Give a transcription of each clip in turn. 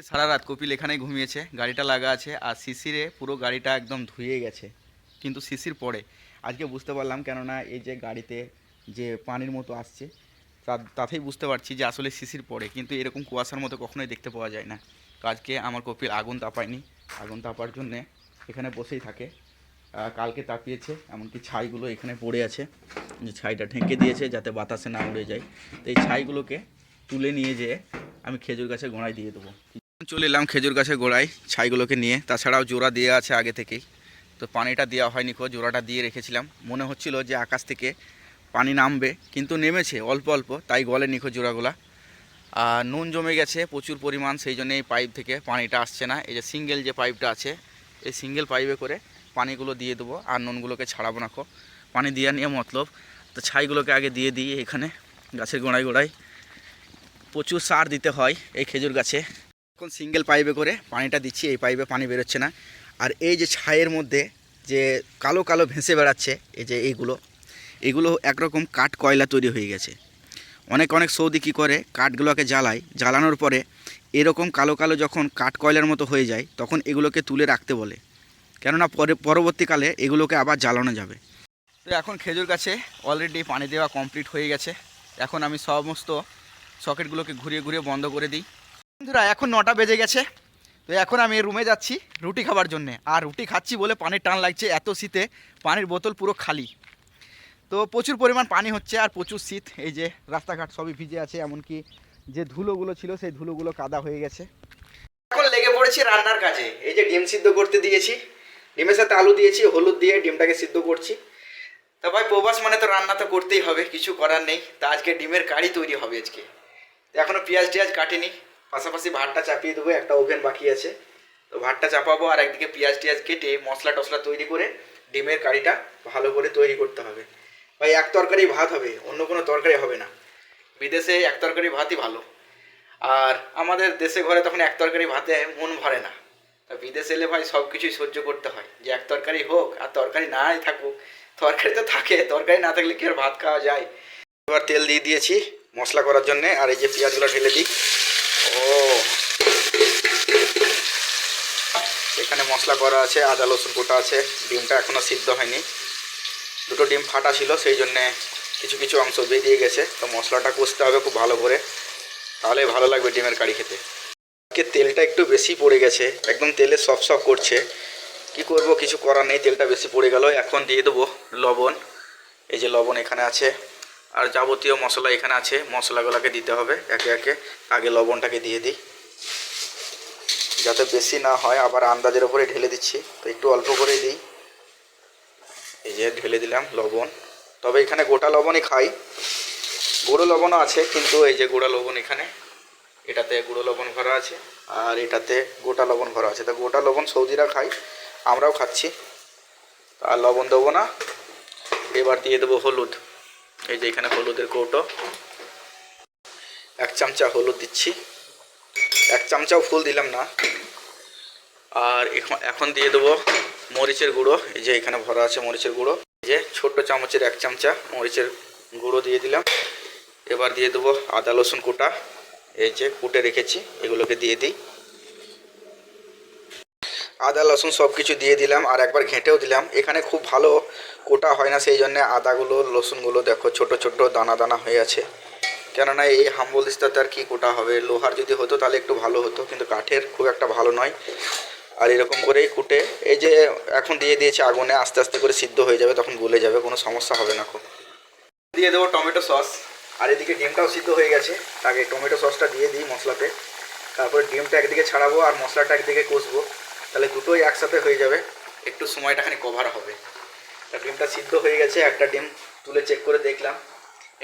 আজকে সারা রাত কপিল এখানেই ঘুমিয়েছে, গাড়িটা লাগা আছে আর শিশিরে পুরো গাড়িটা একদম ধুয়ে গেছে, কিন্তু শিশির পরে আজকে বুঝতে পারলাম কেননা এই যে গাড়িতে যে পানির মতো আসছে তাতেই বুঝতে পারছি যে আসলে শিশির পড়ে, কিন্তু এরকম কুয়াশার মতো কখনোই দেখতে পাওয়া যায় না। আজকে আমার কপিল আগুন তাপায়নি, আগুন তাপার জন্যে এখানে বসেই থাকে। কালকে তাপিয়েছে, এমনকি ছাইগুলো এখানে পড়ে আছে, যে ছাইটা ঢেকে দিয়েছে যাতে বাতাসে না উড়ে যায়। তো এই ছাইগুলোকে তুলে নিয়ে যেয়ে আমি খেজুর গাছের গোড়ায় দিয়ে দেবো। চলে এলাম খেজুর গাছের গোড়ায় ছাইগুলোকে নিয়ে। তাছাড়াও জোড়া দেওয়া আছে আগে থেকেই। তো পানিটা দেওয়া হয়নি কো জোড়াটা দিয়ে রেখেছিলাম। মনে হচ্ছিল যে আকাশ থেকে পানি নামবে, কিন্তু নেমেছে অল্প অল্প, তাই গলে নিখো জোড়াগুলা। আর নুন জমে গেছে প্রচুর পরিমাণ, সেই জন্য এই পাইপ থেকে পানিটা আসছে না। এই যে সিঙ্গেল যে পাইপটা আছে, এই সিঙ্গেল পাইপে করে পানিগুলো দিয়ে দেবো, আর নুনগুলোকে ছাড়াবো না খো। পানি দেওয়া নিয়ে মতলব। তো ছাইগুলোকে আগে দিয়ে দিই এখানে, গাছের গোড়ায় গোড়ায়। প্রচুর সার দিতে হয় এই খেজুর গাছে। এখন সিঙ্গেল পাইপে করে পানিটা দিচ্ছি, এই পাইপে পানি বেরোচ্ছে না। আর এই যে ছাইয়ের মধ্যে যে কালো কালো ভেসে বেড়াচ্ছে, এই যে এইগুলো, এগুলো একরকম কাঠ কয়লা তৈরি হয়ে গেছে। অনেক অনেক সৌদি কী করে কাঠগুলোকে জ্বালায়, জ্বালানোর পরে এরকম কালো কালো যখন কাঠ কয়লার মতো হয়ে যায়, তখন এগুলোকে তুলে রাখতে বলে। কেননা পরে, পরবর্তীকালে এগুলোকে আবার জ্বালানো যাবে। তো এখন খেজুর গাছে অলরেডি পানি দেওয়া কমপ্লিট হয়ে গেছে। এখন আমি সমস্ত সকেটগুলোকে ঘুরিয়ে ঘুরিয়ে বন্ধ করে দিই। বন্ধুরা, এখন নটা বেজে গেছে। তো এখন আমি রুমে যাচ্ছি রুটি খাবার জন্যে। আর রুটি খাচ্ছি বলে পানির টান লাগছে এত শীতে। পানির বোতল পুরো খালি। তো প্রচুর পরিমাণ পানি হচ্ছে আর প্রচুর শীত। এই যে রাস্তাঘাট সবই ভিজে আছে, এমনকি যে ধুলোগুলো ছিল সেই ধুলোগুলো কাদা হয়ে গেছে। এখন লেগে পড়েছি রান্নার কাজে। এই যে ডিম সিদ্ধ করতে দিয়েছি। ডিমের সাথে আলু দিয়েছি, হলুদ দিয়ে ডিমটাকে সিদ্ধ করছি। তা ভাই, প্রবাস মানে তো রান্না তো করতেই হবে, কিছু করার নেই। তা আজকে ডিমের কারি তৈরি হবে আজকে। এখনও পেঁয়াজ টিয়াজ কাটিনি। পাশাপাশি ভাতটা চাপিয়ে দেবো, একটা ওভেন বাকি আছে। তো ভাতটা চাপাবো আর একদিকে পেঁয়াজ টিয়াজ কেটে মশলা টশলা তৈরি করে ডিমের কারিটা ভালো করে তৈরি করতে হবে। ভাই, এক তরকারি ভাত হবে, অন্য কোনো তরকারি হবে না। বিদেশে এক তরকারি ভাতই ভালো। আর আমাদের দেশে ঘরে তখন এক তরকারি ভাতে মন ভরে না। তা বিদেশে এলে ভাই সব কিছুই সহ্য করতে হয়। যে এক তরকারি হোক আর তরকারি নাই থাকুক, তরকারি তো থাকে, তরকারি না থাকলে কি আর ভাত খাওয়া যায়? এবার তেল দিয়ে দিয়েছি মশলা করার জন্যে, আর এই যে পেঁয়াজগুলো ঢেলে দিই। ও এখানে মশলা করা আছে, আদা, রসুন কোটা আছে, ডিমটা এখনও সিদ্ধ হয়নি। দুটো ডিম ফাটা ছিল, সেই জন্যে কিছু কিছু অংশ বেরিয়ে গেছে। তো মশলাটা কষতে হবে খুব ভালো করে, তাহলে ভালো লাগবে ডিমের কারি খেতে। আজকে তেলটা একটু বেশি পড়ে গেছে, একদম তেলে সব সব করছে। কি করব, কিছু করার নেই, তেলটা বেশি পড়ে গেল। এখন দিয়ে দেবো লবণ। এই যে লবণ এখানে আছে। আর যাবতীয় মশলা এখানে আছে। মশলাগুলোকে দিতে হবে একে একে। আগে লবণটাকে দিয়ে দিই। যাতে বেশি না হয়, আবার আন্দাজের ওপরে ঢেলে দিচ্ছি। তো একটু অল্প করে দিই। এই যে ঢেলে দিলাম লবণ। তবে এখানে গোটা লবণই খাই। গুঁড়ো লবণও আছে, কিন্তু এই যে গুঁড়া লবণ এখানে, এটাতে গুঁড়ো লবণ ভরা আছে আর এটাতে গোটা লবণ ভরা আছে। তো গোটা লবণ সৌদিরা খাই, আমরাও খাচ্ছি। আর লবণ দেবো না। এবার দিয়ে দেবো হলুদ। এই যে এখানে হলুদের কৌটো। এক চামচা হলুদ দিচ্ছি। এক চামচাও ফুল দিলাম না। আর এখন দিয়ে দেবো মরিচের গুঁড়ো। এই যে এখানে ভরা আছে মরিচের গুঁড়ো। এই যে ছোট্ট চামচের এক চামচা মরিচের গুঁড়ো দিয়ে দিলাম। এবার দিয়ে দেবো আদা, রসুন কুটা। এই যে কুটে রেখেছি, এগুলোকে দিয়ে দিই। আদা লসুন সব কিছু দিয়ে দিলাম আর একবার ঘেঁটেও দিলাম। এখানে খুব ভালো কোটা হয় না, সেই জন্য আদাগুলো লসুনগুলো দেখো ছোট ছোট দানা দানা হয়ে আছে। কেননা এই হাম্বল হাম্বলিস্তাতে আর কী কোটা হবে? লোহার যদি হতো তাহলে একটু ভালো হতো, কিন্তু কাঠের খুব একটা ভালো নয়। আর এরকম করেই কুটে, এই যে এখন দিয়ে দিয়েছে আগুনে, আস্তে আস্তে করে সিদ্ধ হয়ে যাবে, তখন গলে যাবে, কোনো সমস্যা হবে না খুব। দিয়ে দেবো টমেটো সস। আর এদিকে ডিমটাও সিদ্ধ হয়ে গেছে। আগে টমেটো সসটা দিয়ে দিই মশলাতে। তারপরে ডিমটা একদিকে ছাড়াবো আর মশলাটা একদিকে কষবো। তাহলে দুটোই একসাথে হয়ে যাবে। একটু সময়টা খানি কভার হবে। তা ডিমটা সিদ্ধ হয়ে গেছে, একটা ডিম তুলে চেক করে দেখলাম।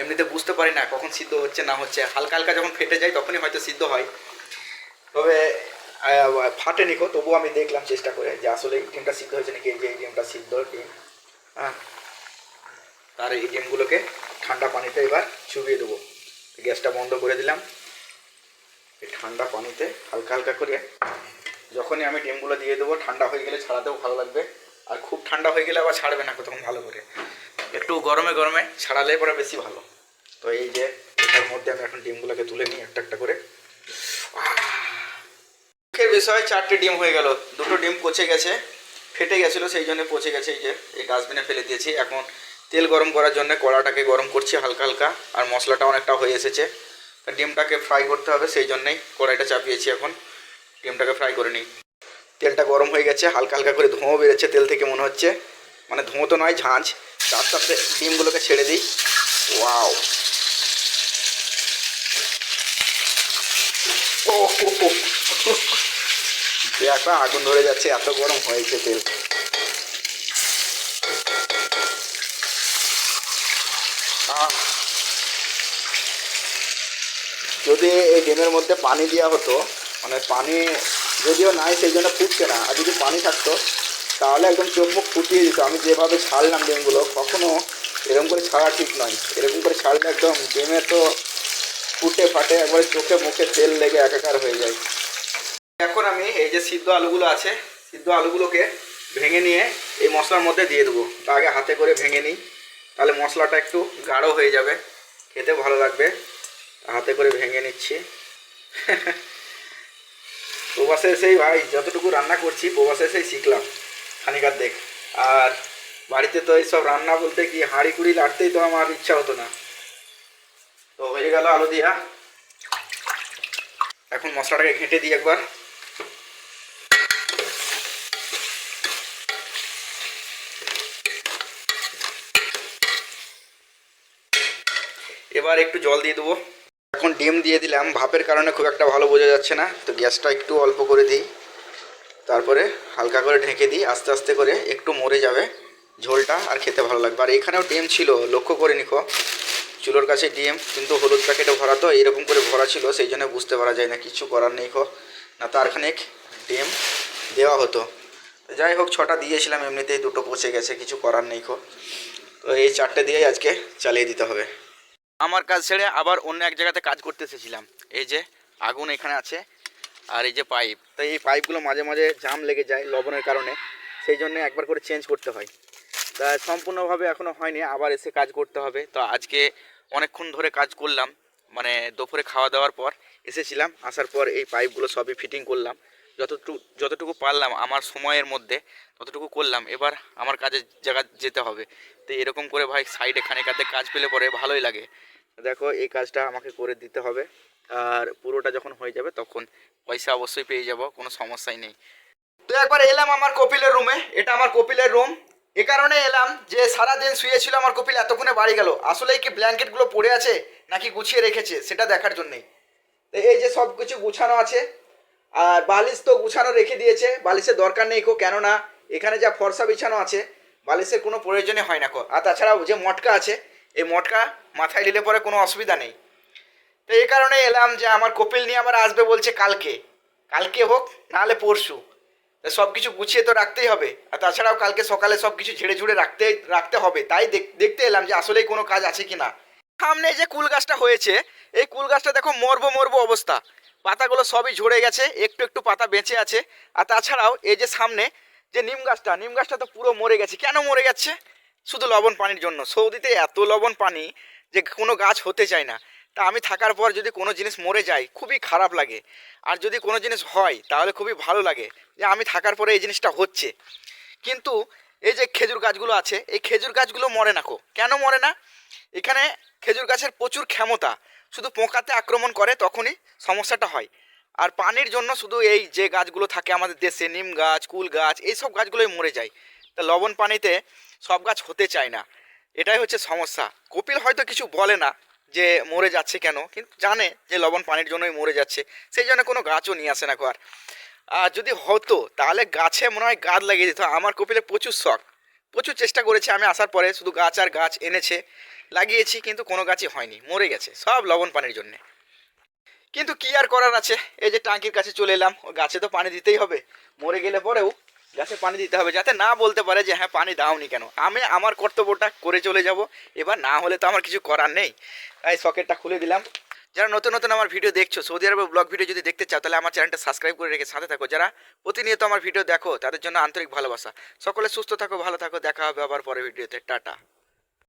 এমনিতে বুঝতে পারি না কখন সিদ্ধ হচ্ছে, না হচ্ছে। হালকা হালকা যখন ফেটে যায় তখনই হয়তো সিদ্ধ হয়। তবে ফাটে নিকো তবুও আমি দেখলাম চেষ্টা করে যে আসলে এই ডিমটা সিদ্ধ হয়েছে নাকি এই যে এই ডিমটা সিদ্ধ ডিম। হ্যাঁ আর এই ডিমগুলোকে ঠান্ডা পানিতে এবার চুবিয়ে দেবো। গ্যাসটা বন্ধ করে দিলাম। এই ঠান্ডা পানিতে হালকা হালকা করে যখনই আমি ডিমগুলো দিয়ে দেবো, ঠান্ডা হয়ে গেলে ছাড়াতেও ভালো লাগবে। আর খুব ঠান্ডা হয়ে গেলে আবার ছাড়বে না তখন ভালো করে। একটু গরমে গরমে ছাড়ালে পরে বেশি ভালো। তো এই যে, এটার মধ্যে আমি এখন ডিমগুলোকে তুলে নিই একটা একটা করে। দুঃখের বিষয় চারটে ডিম হয়ে গেল। দুটো ডিম পচে গেছে, ফেটে গেছিল, সেই জন্য পচে গেছে এই যে, এই ডাস্টবিনে ফেলে দিয়েছি। এখন তেল গরম করার জন্য কড়াটাকে গরম করছি হালকা হালকা, আর মশলাটা অনেকটা হয়ে এসেছে। ডিমটাকে ফ্রাই করতে হবে, সেই জন্যই কড়াইটা চাপিয়েছি এখন। ডিমটাকে ফ্রাই করে নিই। তেলটা গরম হয়ে গেছে, হালকা হালকা করে ধোঁয়া বেরোচ্ছে তেল থেকে মনে হচ্ছে। মানে ধোঁয়া তো নয় ঝাঁঝ আস্তে আস্তে ডিমগুলোকে ছেড়ে দিই। ওয়াও। ও। একটা আগুন ধরে যাচ্ছে, এত গরম হয়েছে তেল। যদি এই ডিমের মধ্যে পানি দেওয়া হতো মানে পানি যদিও নাই, সেই জন্য ফুটছে না। আর যদি পানি থাকতো, তাহলে একদম চোখ মুখ ফুটিয়ে দিত। আমি যেভাবে ছাড়লাম ডিমগুলো কখনও এরকম করে ছাড়া ঠিক নয়। এরকম করে ছাড়লে একদম ডিমে তো ফুটে ফাটে, একবারে চোখে মুখে তেল লেগে একাকার হয়ে যায়। এখন আমি এই যে সিদ্ধ আলুগুলো আছে, সিদ্ধ আলুগুলোকে ভেঙে নিয়ে এই মশলার মধ্যে দিয়ে দেবো। তা আগে হাতে করে ভেঙে নিই, তাহলে মশলাটা একটু গাঢ় হয়ে যাবে, খেতে ভালো লাগবে। হাতে করে ভেঙে নিচ্ছি। প্রবাসে এসেই ভাই, যতটুকু রান্না করছি, প্রবাসে এসেই শিখলাম খানিকার দেখ। আর বাড়িতে তো এইসব রান্না বলতে কি হাঁড়ি কুড়ি লাটতেই তো আমার ইচ্ছা হতো না। তো হয়ে গেল আলু দিয়া। এখন মশলাটাকে ঘেঁটে দিই একবার। এবার একটু জল দিয়ে দেবো। এখন ডিম দিয়ে দিলাম। ভাপের কারণে খুব একটা ভালো বোঝা যাচ্ছে না। তো গ্যাসটা একটু অল্প করে দিই। তারপরে হালকা করে ঢেকে দিই। আস্তে আস্তে করে একটু মরে যাবে ঝোলটা আর খেতে ভালো লাগবে। আর এখানেও ডিম ছিল, লক্ষ্য করে নিখো। চুলোর কাছে ডিম, কিন্তু হলুদ প্যাকেটে ভরা তো এরকম করে ভরা ছিল, সেই জন্য বুঝতে পারা যায় না, কিছু করার নেই খো। না, তার খানিক ডিম দেওয়া হতো। যাই হোক, ছটা দিয়েছিলাম, এমনিতেই দুটো পচে গেছে, কিছু করার নেই খো। তো এই চারটে দিয়েই আজকে চালিয়ে দিতে হবে। আমার কাজ ছেড়ে আবার অন্য এক জায়গাতে কাজ করতে এসেছিলাম। এই যে আগুন এখানে আছে আর এই যে পাইপ। তো এই পাইপগুলো মাঝে মাঝে জাম লেগে যায় লবণের কারণে, সেই জন্য একবার করে চেঞ্জ করতে হয়। তা সম্পূর্ণভাবে এখনও হয়নি, আবার এসে কাজ করতে হবে। তো আজকে অনেকক্ষণ ধরে কাজ করলাম মানে দুপুরে খাওয়া দাওয়ার পর এসেছিলাম, আসার পর এই পাইপগুলো সবই ফিটিং করলাম। যতটুকু যতটুকু পারলাম আমার সময়ের মধ্যে, ততটুকু করলাম, এবার আমার কাজের জায়গা যেতে হবে। তো এরকম করে ভাই সাইডে খানিকাতে কাজ পেলে পরে ভালোই লাগে। দেখো, এই কাজটা আমাকে করে দিতে হবে। আর পুরোটা যখন হয়ে যাবে তখন পয়সা অবশ্যই পেয়ে যাব, কোনো সমস্যাই নেই। তো একবার এলাম আমার কপিলের রুমে এটা আমার কপিলের রুম এ কারণে এলাম যে সারা দিন শুয়েছিল আমার কপিল, এতক্ষণে বাড়ি গেল। আসলেই কি ব্ল্যাঙ্কেটগুলো পড়ে আছে নাকি গুছিয়ে রেখেছে, সেটা দেখার জন্যেই। এই যে সব কিছু গুছানো আছে আর বালিশ তো গুছানো রেখে দিয়েছে, বালিশের দরকার নেই কো, কেননা এখানে যা ফর্সা বিছানো আছে, বালিশের কোনো প্রয়োজনই হয় না কো। আর তাছাড়াও যে মটকা আছে, এই মটকা মাথায় নিলে পরে কোনো অসুবিধা নেই। তো এই কারণে এলাম যে আমার কপিল নিয়ে আবার আসবে বলছে কালকে। কালকে হোক, নাহলে পরশু। সব কিছু গুছিয়ে তো রাখতেই হবে। আর তাছাড়াও কালকে সকালে সব কিছু ঝেড়ে ঝুড়ে রাখতে রাখতে হবে। তাই দেখ- দেখতে এলাম যে আসলেই কোনো কাজ আছে কি না সামনে যে কুল গাছটা হয়েছে, এই কুল গাছটা দেখো মরবো মরবো অবস্থা। পাতাগুলো সবই ঝরে গেছে, একটু একটু পাতা বেঁচে আছে। আর তাছাড়াও এই যে সামনে যে নিম গাছটা নিম গাছটা তো পুরো মরে গেছে। কেন মরে যাচ্ছে শুধু লবণ পানির জন্য। সৌদিতে এত লবণ পানি যে কোনো গাছ হতে চায় না। তা আমি থাকার পর যদি কোনো জিনিস মরে যায়, খুবই খারাপ লাগে। আর যদি কোনো জিনিস হয়, তাহলে খুবই ভালো লাগে যে আমি থাকার পরে এই জিনিসটা হচ্ছে। কিন্তু এই যে খেজুর গাছগুলো আছে, এই খেজুর গাছগুলো মরে না কো? কেন মরে না? এখানে খেজুর গাছের প্রচুর ক্ষমতা। শুধু পোকাতে আক্রমণ করে তখনই সমস্যাটা হয়। আর পানির জন্য শুধু এই যে গাছগুলো থাকে আমাদের দেশে, নিম গাছ, কুল গাছ এই সব গাছগুলোই মরে যায়। তা লবণ পানিতে সব গাছ হতে চায় না। এটাই হচ্ছে সমস্যা। কপিল হয়তো কিছু বলে না যে মরে যাচ্ছে কেন, কিন্তু জানে যে লবণ পানির জন্যই মরে যাচ্ছে। সেই জন্য কোনো গাছও নিয়ে আসে না আর। আর যদি হতো, তাহলে গাছে মনে হয় গাছ লাগিয়ে দিত। আমার কপিলের প্রচুর শখ। প্রচুর চেষ্টা করেছে আমি আসার পরে। শুধু গাছ আর গাছ এনেছে। লাগিয়েছি, কিন্তু কোনো গাছই হয়নি, মরে গেছে, সব লবণ পানির জন্যে। কিন্তু কি আর করার আছে? এই যে টাঙ্কির কাছে চলে এলাম, ও গাছে তো পানি দিতেই হবে। মরে গেলে পরেও গাছে পানি দিতে হবে, যাতে না বলতে পারে যে হ্যাঁ পানি দাওনি কেন? আমি আমার কর্তব্যটা করে চলে যাব। এবার না হলে তো আমার কিছু করার নেই। তাই সকেটটা খুলে দিলাম। যারা নতুন নতুন আমার ভিডিও দেখছ, সৌদি আরবে ব্লগ ভিডিও যদি দেখতে চাও, তাহলে আমার চ্যানেলটা সাবস্ক্রাইব করে রেখে সাথে থাকো। যারা প্রতিনিয়ত আমার ভিডিও দেখো, তাদের জন্য আন্তরিক ভালোবাসা। সকলে সুস্থ থাকো, ভালো থাকো, দেখা হবে আবার পরে ভিডিওতে। টাটা।